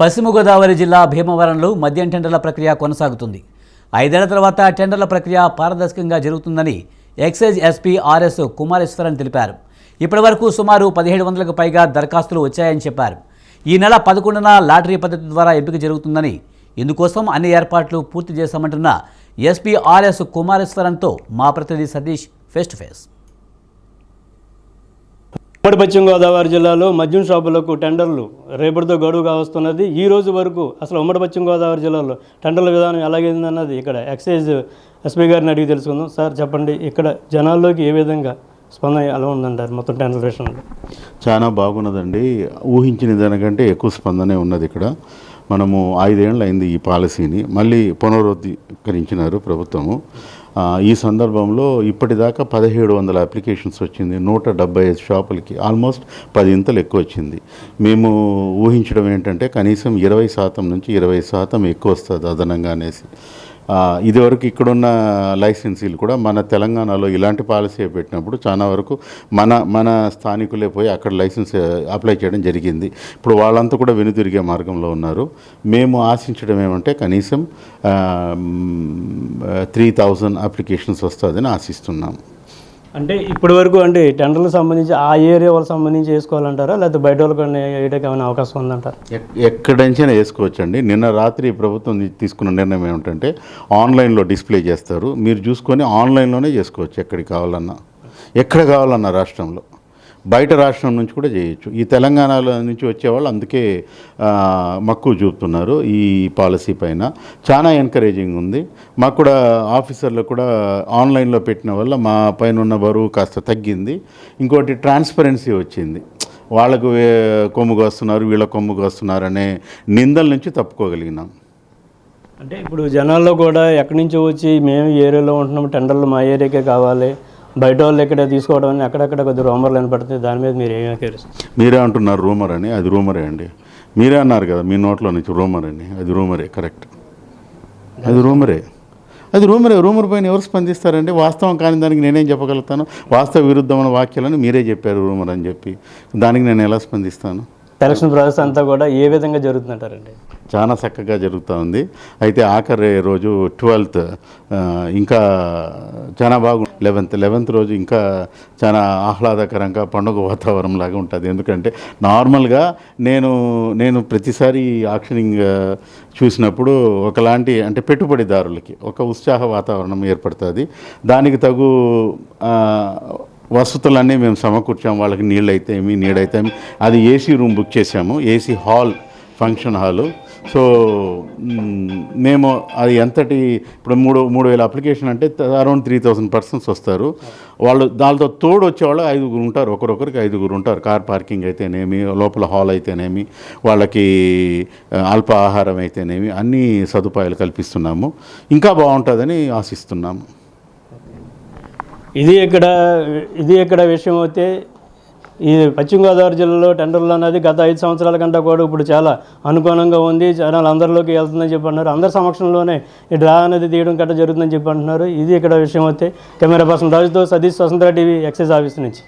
పశ్చిమ గోదావరి జిల్లా భీమవరంలో మద్యం టెండర్ల ప్రక్రియ కొనసాగుతుంది. ఐదేళ్ళ తర్వాత టెండర్ల ప్రక్రియ పారదర్శకంగా జరుగుతుందని ఎక్సైజ్ ఎస్పీ ఆర్ఎస్ కుమారేశ్వరన్ తెలిపారు. ఇప్పటివరకు సుమారు పదిహేడు వందలకు పైగా దరఖాస్తులు వచ్చాయని చెప్పారు. ఈ నెల పదకొండున లాటరీ పద్ధతి ద్వారా ఎంపిక జరుగుతుందని ఇందుకోసం అన్ని ఏర్పాట్లు పూర్తి చేశామంటున్న ఎస్పీ ఆర్ఎస్ కుమారేశ్వరన్తో మా ప్రతినిధి సతీష్ ఫేస్ టు ఫేస్. ఉమ్మడి పశ్చిమ గోదావరి జిల్లాలో మద్యం షాపులకు టెండర్లు రేపటితో గడువుగా వస్తున్నది. ఈ రోజు వరకు అసలు ఉమ్మడి పశ్చిమ గోదావరి జిల్లాలో టెండర్ల విధానం ఎలాగైందన్నది ఇక్కడ ఎక్సైజ్ ఎస్పీ గారిని అడిగి తెలుసుకుందాం. సార్ చెప్పండి ఇక్కడ జనాల్లోకి ఏ విధంగా స్పందన ఎలా ఉందంటారు మొత్తం టెండర్ విషయంలో? చాలా బాగున్నదండి. ఊహించిన దానికంటే ఎక్కువ స్పందనే ఉన్నది ఇక్కడ. మనము ఐదేళ్ళు అయింది ఈ పాలసీని. మళ్ళీ పునరుద్ధీకరించినారు ప్రభుత్వము. ఈ సందర్భంలో ఇప్పటిదాకా పదిహేడు వందల అప్లికేషన్స్ వచ్చింది నూట డెబ్బై ఐదు షాపులకి ఆల్మోస్ట్ పది ఇంతలు ఎక్కువ వచ్చింది మేము ఊహించడం ఏంటంటే కనీసం ఇరవై శాతం నుంచి ఇరవై శాతం ఎక్కువ వస్తుంది అదనంగా అనేసి. ఇదివరకు ఇక్కడున్న లైసెన్సీలు కూడా మన తెలంగాణలో ఇలాంటి పాలసీ పెట్టినప్పుడు చాలా వరకు మన మన స్థానికులే పోయి అక్కడ లైసెన్స్ అప్లై చేయడం జరిగింది. ఇప్పుడు వాళ్ళంతా కూడా వెనుతిరిగే మార్గంలో ఉన్నారు. మేము ఆశించడం ఏమంటే కనీసం త్రీ థౌజండ్ అప్లికేషన్స్ వస్తుందని ఆశిస్తున్నాం. అంటే ఇప్పటి వరకు అంటే టెండర్లకు సంబంధించి ఆ ఏరియా వాళ్ళకి సంబంధించి వేసుకోవాలంటారా? లేకపోతే బయట వాళ్ళకి వేయడానికి ఏమైనా అవకాశం ఉందంటారా? ఎక్కడి నుంచైనా వేసుకోవచ్చండి. నిన్న రాత్రి ప్రభుత్వం తీసుకున్న నిర్ణయం ఏమిటంటే ఆన్లైన్లో డిస్ప్లే చేస్తారు. మీరు చూసుకొని ఆన్లైన్లోనే చేసుకోవచ్చు ఎక్కడికి కావాలన్నా. ఎక్కడ కావాలన్నా రాష్ట్రంలో. బయట రాష్ట్రం నుంచి కూడా చేయొచ్చు. ఈ తెలంగాణలో నుంచి వచ్చేవాళ్ళు అందుకే మక్కువ చూపుతున్నారు ఈ పాలసీ పైన. చాలా ఎంకరేజింగ్ ఉంది. మాకు కూడా ఆఫీసర్లు కూడా ఆన్లైన్లో పెట్టిన వల్ల మా పైన ఉన్న బరువు కాస్త తగ్గింది. ఇంకోటి ట్రాన్స్పరెన్సీ వచ్చింది. వాళ్ళకు వే- కొమ్ముకు వస్తున్నారు వీళ్ళ కొమ్ముకు వస్తున్నారు అనే నిందల నుంచి తప్పుకోగలిగినాం. అంటే ఇప్పుడు జనాల్లో కూడా ఎక్కడి నుంచో వచ్చి మేము ఏరియాలో ఉంటున్నాం టెండర్లు మా ఏరియాకే కావాలి బయట వాళ్ళు ఎక్కడ తీసుకోవడం అని అక్కడక్కడ కొద్ది రూమర్లు వినపడుతుంది దాని మీద మీరు ఏమీ మీరే అంటున్నారు రూమర్ అని అది రూమరే అండి. మీరే అన్నారు కదా మీ నోట్లో నుంచి రూమర్ అని అది రూమరే కరెక్ట్. అది రూమరే. అది రూమరే రూమర్ పైన ఎవరు స్పందిస్తారండి? వాస్తవం కాని దానికి నేనేం చెప్పగలుగుతాను? వాస్తవ విరుద్ధమైన వాక్యాలను మీరే చెప్పారు రూమర్ అని చెప్పి. దానికి నేను ఎలా స్పందిస్తాను? సెలక్షన్ ప్రాసెస్ అంతా కూడా ఏ విధంగా జరుగుతుందంటారండి? చాలా చక్కగా జరుగుతూ ఉంది. అయితే ఆఖరి రోజు ట్వెల్త్ ఇంకా చాలా బాగు లెవెన్త్ లెవెన్త్ రోజు ఇంకా చాలా ఆహ్లాదకరంగా పండుగ వాతావరణం లాగా ఉంటుంది. ఎందుకంటే నార్మల్గా నేను నేను ప్రతిసారి ఆక్షనింగ్ చూసినప్పుడు ఒకలాంటి అంటే పెట్టుబడిదారులకి ఒక ఉత్సాహ వాతావరణం ఏర్పడుతుంది. దానికి తగు వసతులన్నీ మేము సమకూర్చాము వాళ్ళకి నీళ్ళు అయితే ఏమి నీడైతే అది ఏసీ రూమ్ బుక్ చేసాము AC hall function hall so మేము అది ఎంతటి ఇప్పుడు మూడు మూడు వేల అప్లికేషన్ అంటే అరౌండ్ త్రీ థౌసండ్ పర్సన్స్ వస్తారు. వాళ్ళు దాంతో తోడు వచ్చేవాళ్ళు ఐదుగురు ఉంటారు ఒకరొకరికి ఐదుగురు ఉంటారు. కార్ పార్కింగ్ అయితేనేమి లోపల హాల్ అయితేనేమి వాళ్ళకి అల్పాహారం అల్ప ఆహారం అయితేనేమి అన్ని సదుపాయాలు కల్పిస్తున్నాము. ఇంకా బాగుంటుందని ఆశిస్తున్నాము. ఇది ఇక్కడ ఇది ఇక్కడ విషయం అయితే ఈ పశ్చిమ గోదావరి జిల్లాలో టెండర్లు అనేది గత ఐదు సంవత్సరాల కంటే కూడా ఇప్పుడు చాలా అనుకూలంగా ఉంది. జనాలు అందరిలోకి వెళ్తుందని చెప్పి అంటున్నారు అందరి సమక్షంలోనే ఈ డ్రా అనేది తీయడం గట్రా జరుగుతుందని చెప్పి అంటున్నారు ఇది ఇక్కడ విషయం అయితే కెమెరా పర్సన్ రాజుతో సతీష్ స్వతంత్ర టీవీ ఎక్సైజ్ ఆఫీస్ నుంచి.